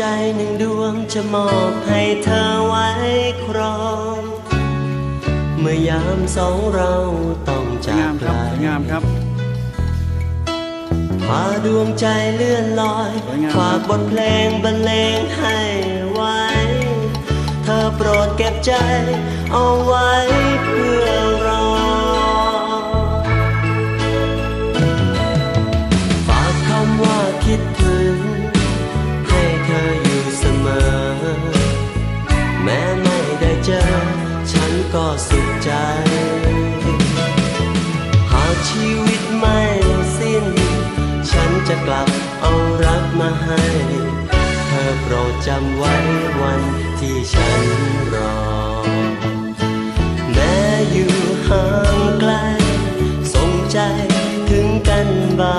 งใจหนึ่งดวงจะมอบให้เธอไว้ครอง เมื่อยามสองเราต้องสวยจากงามไกคลรับสวยงามครับพาดวงใจเลื่อนลอยสวยงามฝากบทเพลงบรรเลงให้ไว้ เธอโปรดเก็บใจเอาไว้เพื่อ ก็สุขใจ หากชีวิตไม่สิ้น ฉันจะกลับเอารักมาให้ เธอโปรดจำไว้วันที่ฉันรอ แม้อยู่ห่างไกลสงใจถึงกันบ้า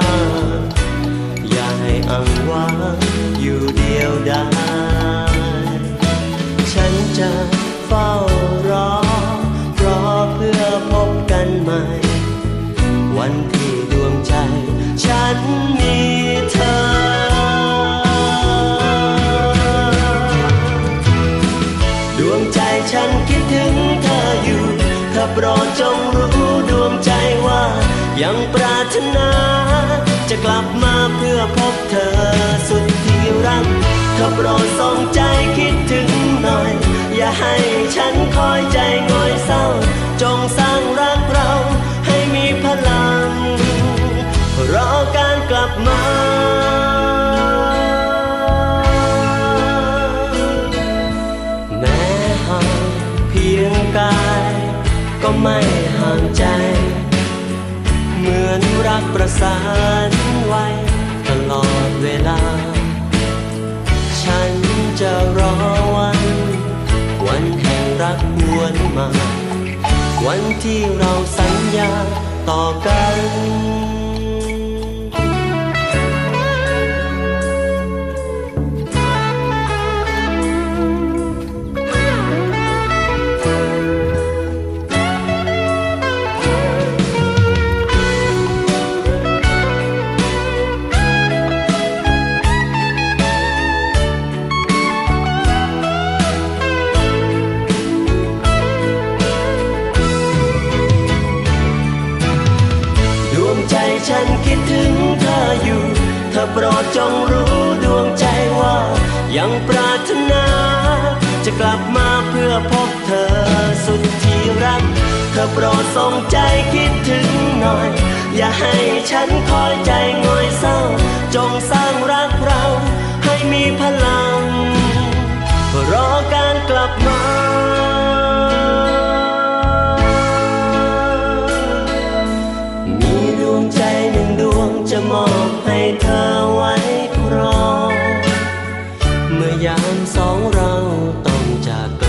ง อย่าให้อังวางอยู่เดียวดาย กันใหม่ วันที่ดวงใจ ฉันมีเธอดวงใจฉันคิดถึงเธออยู่เธอโปรดจงรู้ดวงใจว่า ยังปรารถนา จะกลับมาเพื่อพบเธอสุดที่รักเธอโปรดส่งใจคิดถึงหน่อย อย่าให้ฉันคอยใจ กลับมา แม้ห่างเพียงกาย ก็ไม่ห่างใจ เหมือนรักประสานไว้ตลอดเวลา ฉันจะรอวัน วันแห่งรักวนมา วันที่เราสัญญาต่อกัน ฉันคิดถึงเธออยู่ เธอโปรดจงรู้ดวงใจว่า ยังปรารถนา จะกลับมาเพื่อพบเธอสุดที่รัก เธอโปรดทรงใจคิดถึงหน่อย อย่าให้ฉันคอยใจงอยเศร้า จงสร้างรักเราให้มีพลังรอการกลับมา สองเราต้องจาก